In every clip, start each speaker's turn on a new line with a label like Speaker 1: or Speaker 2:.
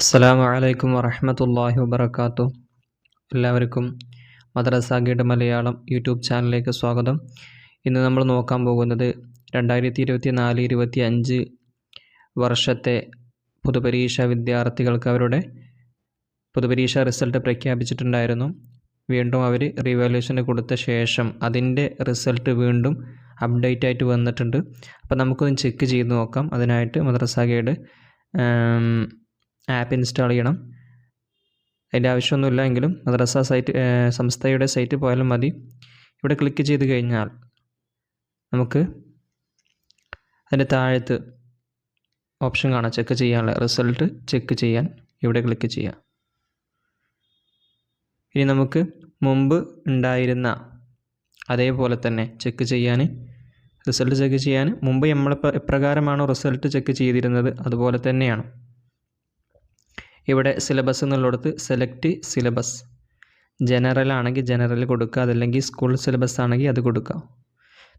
Speaker 1: അസ്സലാമു അലൈക്കും വറഹമത്തല്ലാഹി വബർക്കാത്തു എല്ലാവർക്കും മദ്രസ ഗൈഡ് മലയാളം യൂട്യൂബ് ചാനലിലേക്ക് സ്വാഗതം. ഇന്ന് നമ്മൾ നോക്കാൻ പോകുന്നത് രണ്ടായിരത്തി ഇരുപത്തി നാല് ഇരുപത്തി അഞ്ച് വർഷത്തെ പൊതുപരീക്ഷ വിദ്യാർത്ഥികൾക്ക് അവരുടെ പൊതുപരീക്ഷ റിസൾട്ട് പ്രഖ്യാപിച്ചിട്ടുണ്ടായിരുന്നു. വീണ്ടും അവർ റിവാലുവേഷന് കൊടുത്ത ശേഷം അതിന്റെ റിസൾട്ട് വീണ്ടും അപ്ഡേറ്റ് ആയിട്ട് വന്നിട്ടുണ്ട്. അപ്പോൾ നമുക്കൊന്ന് ചെക്ക് ചെയ്ത് നോക്കാം. അതിനായിട്ട് മദ്രസ ഗൈഡ് ആപ്പ് ഇൻസ്റ്റാൾ ചെയ്യണം. അതിന്റെ ആവശ്യമൊന്നുമില്ല എങ്കിലും മദ്രസ സൈറ്റ് സംസ്ഥയുടെ സൈറ്റ് പോയാലും മതി. ഇവിടെ ക്ലിക്ക് ചെയ്ത് കഴിഞ്ഞാൽ നമുക്ക് അതിന്റെ താഴത്ത് ഓപ്ഷൻ കാണാം. ചെക്ക് ചെയ്യാനുള്ള റിസൾട്ട് ചെക്ക് ചെയ്യാൻ ഇവിടെ ക്ലിക്ക് ചെയ്യാം. ഇനി നമുക്ക് മുമ്പ് ഉണ്ടായിരുന്ന അതേപോലെ തന്നെ ചെക്ക് ചെയ്യാൻ റിസൾട്ട് ചെക്ക് ചെയ്യാൻ മുമ്പ് നമ്മൾ എപ്രകാരമാണോ റിസൾട്ട് ചെക്ക് ചെയ്തിരുന്നത് അതുപോലെ തന്നെയാണ്. ഇവിടെ സിലബസ് എന്നുള്ളിടത്ത് സെലക്ട് സിലബസ് ജനറൽ ആണെങ്കിൽ ജനറൽ കൊടുക്കുക അതല്ലെങ്കിൽ സ്കൂൾ സിലബസ് ആണെങ്കിൽ അത് കൊടുക്കുക.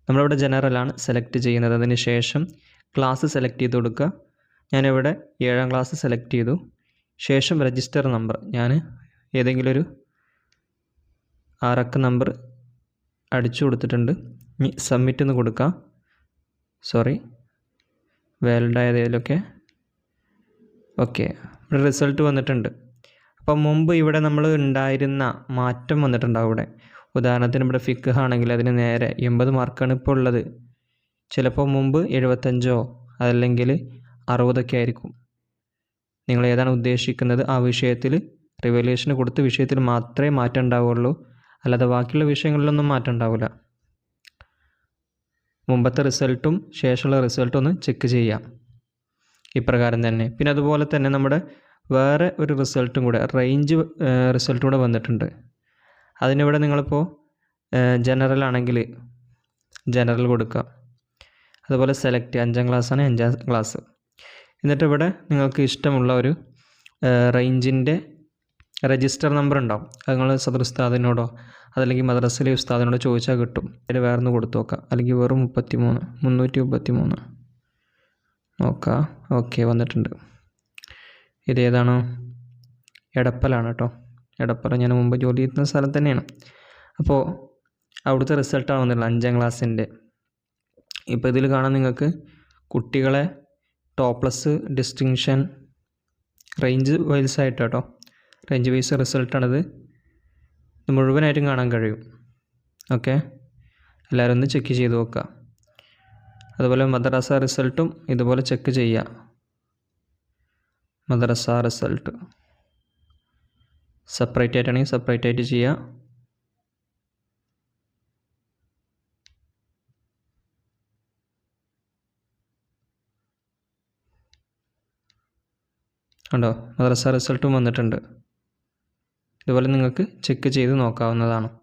Speaker 1: നമ്മളിവിടെ ജനറലാണ് സെലക്ട് ചെയ്യുന്നത്. അതിന് ശേഷം ക്ലാസ് സെലക്ട് ചെയ്ത് കൊടുക്കുക. ഞാനിവിടെ ഏഴാം ക്ലാസ് സെലക്ട് ചെയ്തു. ശേഷം രജിസ്റ്റർ നമ്പർ ഞാൻ ഏതെങ്കിലും ഒരു ആറക്ക നമ്പർ അടിച്ചു കൊടുത്തിട്ടുണ്ട്. ഇനി സബ്മിറ്റ് എന്ന് കൊടുക്കുക. സോറി വാലിഡ് ഓക്കെ റിസൾട്ട് വന്നിട്ടുണ്ട്. അപ്പം മുമ്പ് ഇവിടെ നമ്മൾ ഉണ്ടായിരുന്ന മാറ്റം വന്നിട്ടുണ്ടാവും ഇവിടെ. ഉദാഹരണത്തിന് ഇവിടെ ഫിക്ക് ആണെങ്കിൽ അതിന് നേരെ എൺപത് മാർക്കാണ് ഇപ്പോൾ ഉള്ളത്. ചിലപ്പോൾ മുമ്പ് എഴുപത്തഞ്ചോ അതല്ലെങ്കിൽ അറുപതൊക്കെ ആയിരിക്കും. നിങ്ങൾ ഏതാണ് ഉദ്ദേശിക്കുന്നത്? ആ വിഷയത്തിൽ റിവല്യൂഷന് കൊടുത്ത വിഷയത്തിൽ മാത്രമേ മാറ്റം ഉണ്ടാവുള്ളൂ അല്ലാതെ ബാക്കിയുള്ള വിഷയങ്ങളിലൊന്നും മാറ്റം ഉണ്ടാവില്ല. മുമ്പത്തെ റിസൾട്ടും ശേഷമുള്ള റിസൾട്ടും ഒന്ന് ചെക്ക് ചെയ്യാം ഇപ്രകാരം തന്നെ. പിന്നെ അതുപോലെ തന്നെ നമ്മുടെ വേറെ ഒരു റിസൾട്ടും കൂടെ റേഞ്ച് റിസൾട്ടും കൂടെ വന്നിട്ടുണ്ട്. അതിനിവിടെ നിങ്ങളിപ്പോൾ ജനറൽ ആണെങ്കിൽ ജനറൽ കൊടുക്കുക. അതുപോലെ സെലക്ട് അഞ്ചാം ക്ലാസ്സാണ് അഞ്ചാം ക്ലാസ് എന്നിട്ട് ഇവിടെ നിങ്ങൾക്ക് ഇഷ്ടമുള്ള ഒരു റേഞ്ചിന്റെ രജിസ്റ്റർ നമ്പർ ഉണ്ടാവും. അത് നിങ്ങൾ സദർ ഉസ്താദിനോടോ അതല്ലെങ്കിൽ മദ്രസയിലെ ഉസ്താദിനോടോ ചോദിച്ചാൽ കിട്ടും. അതിൽ വേറെ കൊടുത്തു നോക്കാം. അല്ലെങ്കിൽ വെറും മുപ്പത്തി മൂന്ന് മുന്നൂറ്റി മുപ്പത്തി മൂന്ന് നോക്കാം. ഓക്കെ വന്നിട്ടുണ്ട്. ഇതേതാണ് എടപ്പലാണ് കേട്ടോ എടപ്പല ഞാൻ മുമ്പ് ജോലി ചെയ്യുന്ന സ്ഥലം തന്നെയാണ്. അപ്പോൾ അവിടുത്തെ റിസൾട്ടാണ് വന്നിട്ടുള്ളത് അഞ്ചാം ക്ലാസ്സിന്റെ ഇപ്പോൾ ഇതിൽ കാണാൻ നിങ്ങൾക്ക് കുട്ടികളെ top plus distinction range wise ആയിട്ട് കേട്ടോ റേഞ്ച് വൈസ് റിസൾട്ടാണിത് മുഴുവനായിട്ടും കാണാൻ കഴിയും. ഓക്കെ? എല്ലാവരും ഒന്ന് ചെക്ക് ചെയ്ത് നോക്കുക അതുപോലെ മദ്രസ റിസൾട്ടും ഇതുപോലെ ചെക്ക് ചെയ്യുക. മദ്രസ റിസൾട്ട്. സെപ്പറേറ്റ് ആയിട്ടാണെങ്കിൽ സെപ്പറേറ്റ് ആയിട്ട് ചെയ്യുക. ഉണ്ടോ മദ്രസ റിസൾട്ടും വന്നിട്ടുണ്ട്. ഇതുപോലെ നിങ്ങൾക്ക് ചെക്ക് ചെയ്ത് നോക്കാവുന്നതാണ്.